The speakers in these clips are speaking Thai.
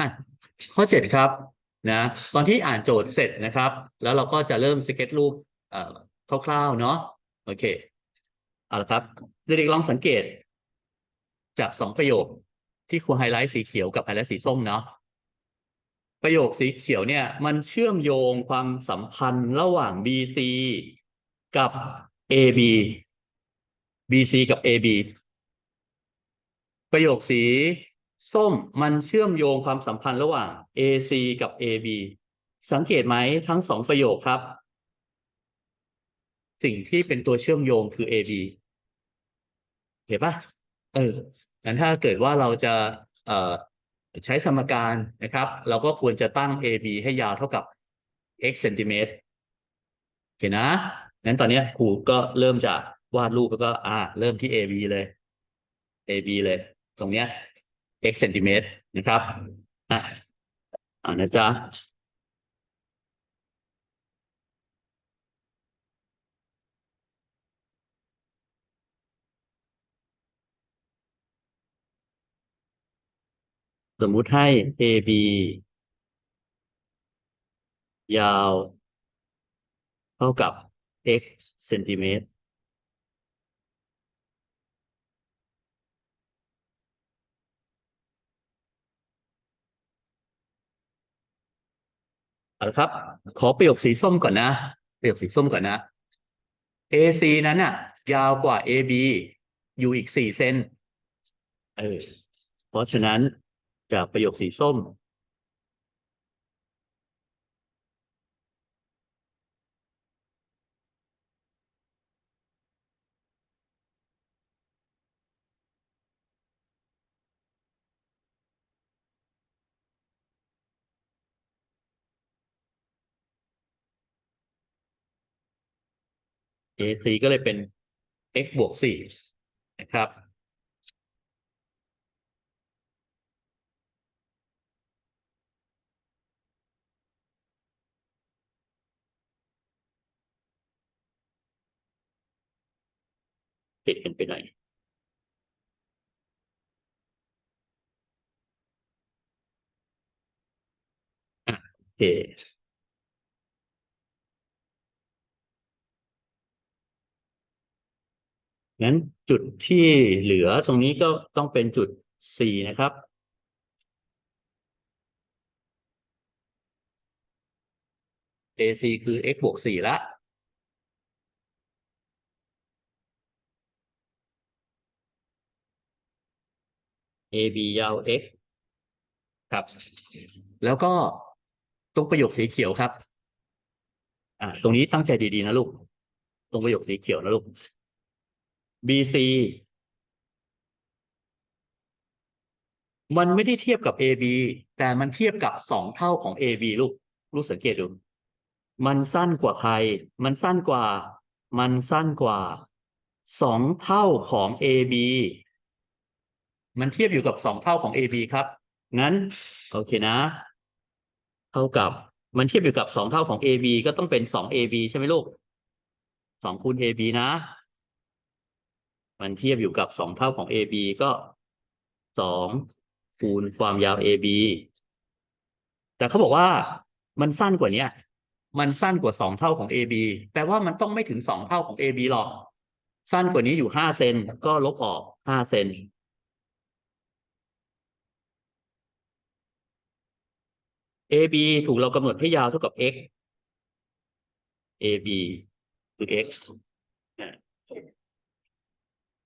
อะข้อเจ็ดครับนะตอนที่อ่านโจทย์เสร็จนะครับ แล้วเราก็จะเริ่มสเก็ตรูปเอ่อคร่าวๆเนาะโอเคเอาละครับเด็กๆลองสังเกต จากสองประโยคที่ครูไฮไลท์สีเขียวกับไฮไลท์สีส้มเนาะประโยคสีเขียวเนี่ย มันเชื่อมโยงความสัมพันธ์ระหว่าง BC กับ AB BC กับ AB ประโยคสี ส้มมันเชื่อมโยงความสัมพันธ์ระหว่าง AC กับ AB สังเกตไหมทั้งสองประโยคครับ สิ่งที่เป็นตัวเชื่อมโยงคือ AB เห็นปะเอองั้นถ้าเกิดว่าเราจะเอ่อใช้สมการนะครับ เราก็ควรจะตั้ง AB ให้ยาวเท่ากับ x เซนติเมตรโอเคนะงั้นตอนนี้ครูก็เริ่มจากวาดรูปแล้วก็อ่า เริ่มที่ AB เลย AB เลย ตรงเนี้ย x เซนติเมตรนะครับอะอานะจ๊ะสมมุติให้ AB ยาว เท่ากับ x เซนติเมตร เอาละครับ ขอประโยคสีส้มก่อนนะประโยคสีส้มก่อนนะ AC นั้นน่ะ ยาวกว่า AB อยู่อีกสี่เซนเออเพราะฉะนั้นจากประโยคสีส้ม AC ก็เลยเป็น x บวกสี่นะครับปิดกันไปไหนอะโอเค งั้นจุดที่เหลือตรงนี้ก็ต้องเป็นจุด C นะครับ AC คือ x บวกสี่ละ AB ยาว x ครับ แล้วก็ตรงประโยคสีเขียวครับ อ่า ตรงนี้ตั้งใจดีๆนะลูก ตรงประโยคสีเขียวนะลูก BC มันไม่ได้เทียบกับ AB แต่มันเทียบกับสองเท่าของ AB ลูก ลูกสังเกตดู มันสั้นกว่าใคร มันสั้นกว่า มันสั้นกว่าสองเท่าของ AB มันเทียบอยู่กับสองเท่าของ AB ครับ งั้น โอเคนะ เท่ากับ มันเทียบอยู่กับสองเท่าของ AB ก็ต้องเป็นสอง AB ใช่ไหมลูกสองคูณ AB นะ มันเทียบอยู่กับสองเท่าของ AB ก็สองคูณความยาว AB แต่เขาบอกว่ามันสั้นกว่านี้มันสั้นกว่าสองเท่าของ AB แปลว่ามันต้องไม่ถึงสองเท่าของ AB หรอก สั้นกว่านี้อยู่ห้าเซนก็ลบออกห้าเซน AB ถูกเรากำหนดให้ยาวเท่ากับ x AB คือ x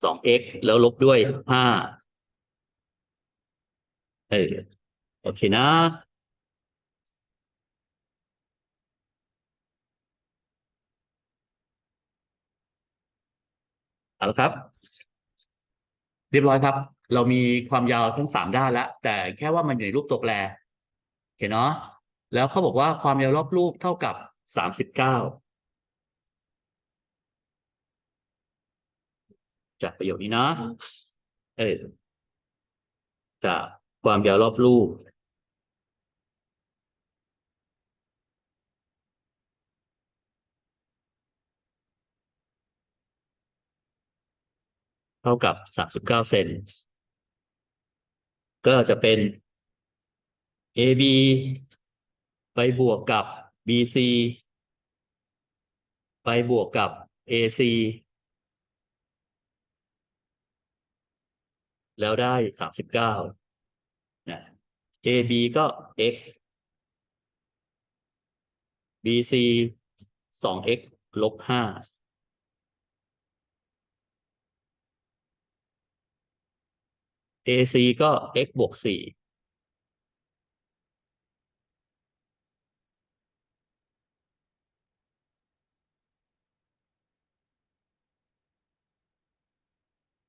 สอง x แล้วลบด้วยห้าเออโอเคนะ เอาละครับ เรียบร้อยครับ เรามีความยาวทั้งสามด้านแล้ว แต่แค่ว่ามันอยู่ในรูปตัวแปรโอเคเนาะแล้วเขาบอกว่าความยาวรอบรูปเท่ากับสามสิบเก้า จากประโยคนี้นะเออจากความยาวรอบรูปเท่ากับสามสิบเก้าเซนก็จะเป็น AB ไปบวกกับ BC ไปบวกกับ AC แล้วได้สามสิบเก้านะ AB ก็ x BC สอง x ลบห้า AC ก็ x บวกสี่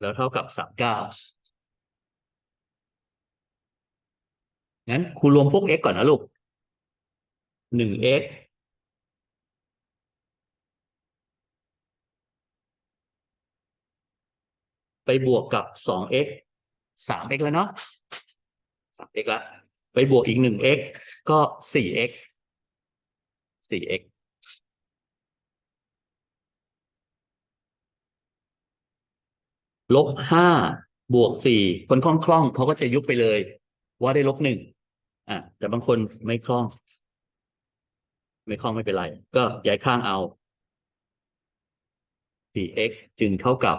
แล้วเท่ากับสามเก้า งั้นครูรวมพวก x ก่อนนะลูกหนึ่ง x ไปบวกกับสอง x สาม x แล้วเนาะสาม x ละไปบวกอีกหนึ่ง x ก็สี่ x สี่ x ลบห้าบวกสี่คนคล่องๆเขาก็จะยุบไปเลย ว่าได้ลบหนึ่งอะแต่บางคนไม่คล่อง ไม่คล่องไม่เป็นไร ก็ย้ายข้างเอา 4x จึงเท่ากับ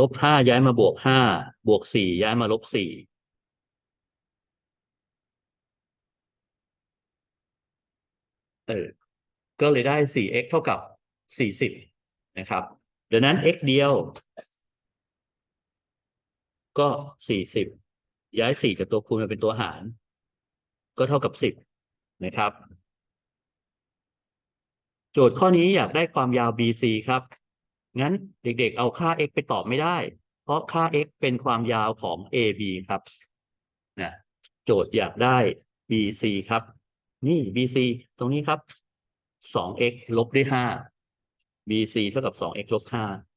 ลบห้าย้ายมาบวกห้าบวกสี่ย้ายมาลบสี่เออ ก็เลยได้ 4x เท่ากับ 40 นะครับ ดังนั้น x เดียว ก็40ย้าย4จากตัวคูณมาเป็นตัวหาร ก็เท่ากับ10นะครับ โจทย์ข้อนี้อยากได้ความยาว BC ครับ งั้นเด็กๆเอาค่า x ไปตอบไม่ได้ เพราะค่า x เป็นความยาวของ AB ครับนะโจทย์อยากได้ BC ครับ นี่ BC ตรงนี้ครับ 2x ลบด้วย5 BC เท่ากับ 2x ลบ5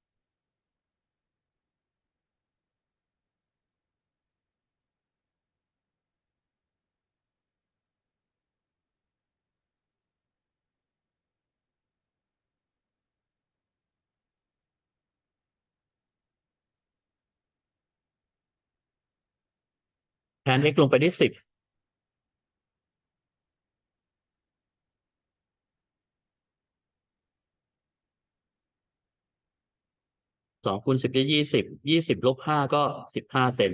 น x ลงไปได้สิบสองคูณสิบได้ยี่สิบยี่สิบลบห้าก็สิบห้าเซน